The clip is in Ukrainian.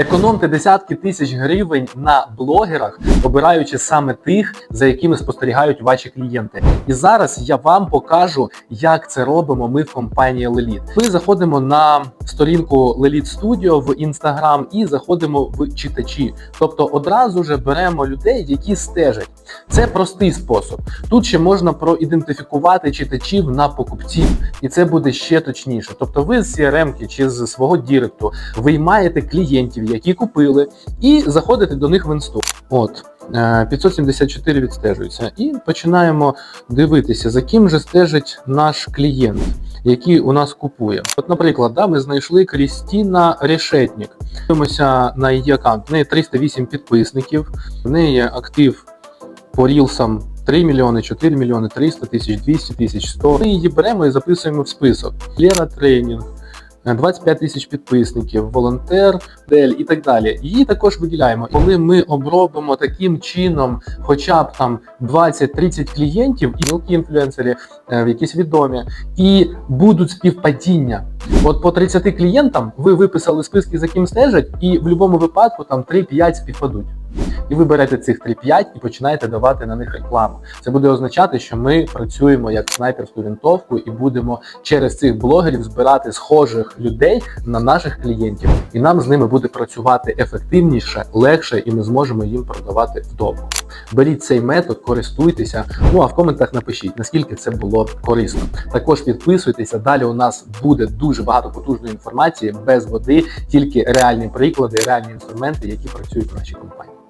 Економте десятки тисяч гривень на блогерах, обираючи саме тих, за якими спостерігають ваші клієнти. І зараз я вам покажу, як це робимо ми в компанії Леліт. Ми заходимо на сторінку Леліт Studio в Instagram і заходимо в читачі. Тобто одразу же беремо людей, які стежать. Це простий спосіб. Тут ще можна проідентифікувати читачів на покупців, і це буде ще точніше. Тобто, ви з CRM чи з свого діректу виймаєте клієнтів, які купили, і заходите до них в інсту. От. е, 574 відстежується. І починаємо дивитися, за ким же стежить наш клієнт, який у нас купує. От, наприклад, да, ми знайшли Крістіна Решетнік. Дивимося на її аккаунт. В неї 308 підписників, в неї актив по рілсам 3 мільйони, 4 мільйони, 300 тисяч, 200 тисяч, 100. Ми її беремо і записуємо в список. Лера тренінг. Е, 25 тисяч підписників, волонтер, дель і так далі. Її також виділяємо. Коли ми обробимо таким чином, хоча б там 20-30 клієнтів, і мілкі інфлюенсери, е, якісь відомі, і будуть співпадіння. От по 30 клієнтам ви виписали списки, за ким стежать, і в будь-якому випадку там 3-5 співпадуть. І ви берете цих 3-5 і починаєте давати на них рекламу. Це буде означати, що ми працюємо як снайперську вінтовку і будемо через цих блогерів збирати схожих людей на наших клієнтів, і нам з ними буде працювати ефективніше, легше, і ми зможемо їм продавати вдома. Беріть цей метод, користуйтеся. Ну а в коментах напишіть, наскільки це було корисно. Також підписуйтеся. Далі у нас буде дуже багато потужної інформації без води, тільки реальні приклади, реальні інструменти, які працюють в нашій компанії.